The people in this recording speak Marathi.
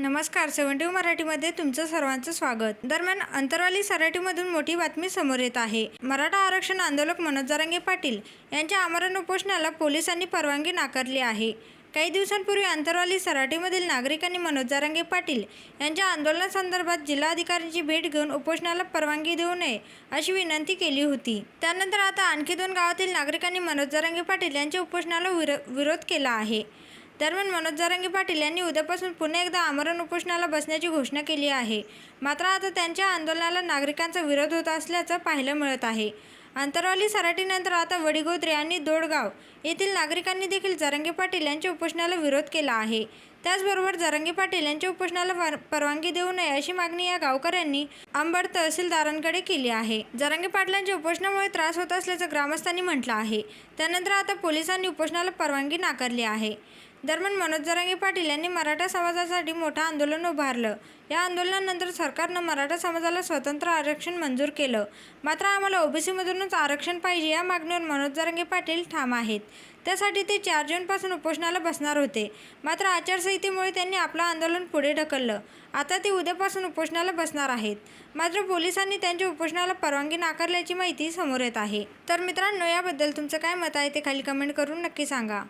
नमस्कार सेव्हन्टी मराठीमध्ये तुमचं सर्वांचं स्वागत. दरम्यान अंतरवाली सराठीमधून मोठी बातमी समोर येत आहे. मराठा आरक्षण आंदोलक मनोज जारंगे पाटील यांच्या आमरण उपोषणाला पोलिसांनी परवानगी नाकारली आहे. काही दिवसांपूर्वी अंतरवाली सराटीमधील नागरिकांनी मनोज जारंगे पाटील यांच्या आंदोलनासंदर्भात जिल्हाधिकाऱ्यांची भेट घेऊन उपोषणाला परवानगी देऊ नये अशी विनंती केली होती. त्यानंतर आता आणखी दोन गावातील नागरिकांनी मनोज जारंगे पाटील यांच्या उपोषणाला विरो विरोध केला आहे. दरम्यान मनोज जरांगे पाटील यांनी उद्यापासून पुन्हा एकदा आमरण उपोषणाला बसण्याची घोषणा केली आहे. मात्र आता त्यांच्या आंदोलनाला नागरिकांचा विरोध होत असल्याचं पाहायला मिळत आहे. अंतरवाली सराटीनंतर आता वडिगोत्रे आणि दोडगाव येथील नागरिकांनी देखील जरांगे पाटील यांच्या उपोषणाला विरोध केला आहे. त्याचबरोबर जरांगे पाटील यांच्या उपोषणाला परवानगी देऊ नये अशी मागणी या गावकऱ्यांनी अंबड तहसीलदारांकडे केली आहे. जरांगे पाटलांच्या उपोषणामुळे त्रास होत असल्याचं ग्रामस्थांनी म्हटलं आहे. त्यानंतर आता पोलिसांनी उपोषणाला परवानगी नाकारली आहे. दरम्यान मनोज जरांगे पाटील यांनी मराठा समाजासाठी मोठं आंदोलन उभारलं. या आंदोलनानंतर सरकारनं मराठा समाजाला स्वतंत्र आरक्षण मंजूर केलं. मात्र आम्हाला ओबीसीमधूनच आरक्षण पाहिजे या मागणीवर मनोज जरांगे पाटील ठाम आहेत. त्यासाठी ते चार जूनपासून उपोषणाला बसणार होते. मात्र आचारसंहितेमुळे त्यांनी आपलं आंदोलन पुढे ढकललं. आता ते उद्यापासून उपोषणाला बसणार आहेत. मात्र पोलिसांनी त्यांच्या उपोषणाला परवानगी नाकारल्याची माहिती समोर येत आहे. तर मित्रांनो याबद्दल तुमचं काय मत आहे ते खाली कमेंट करून नक्की सांगा.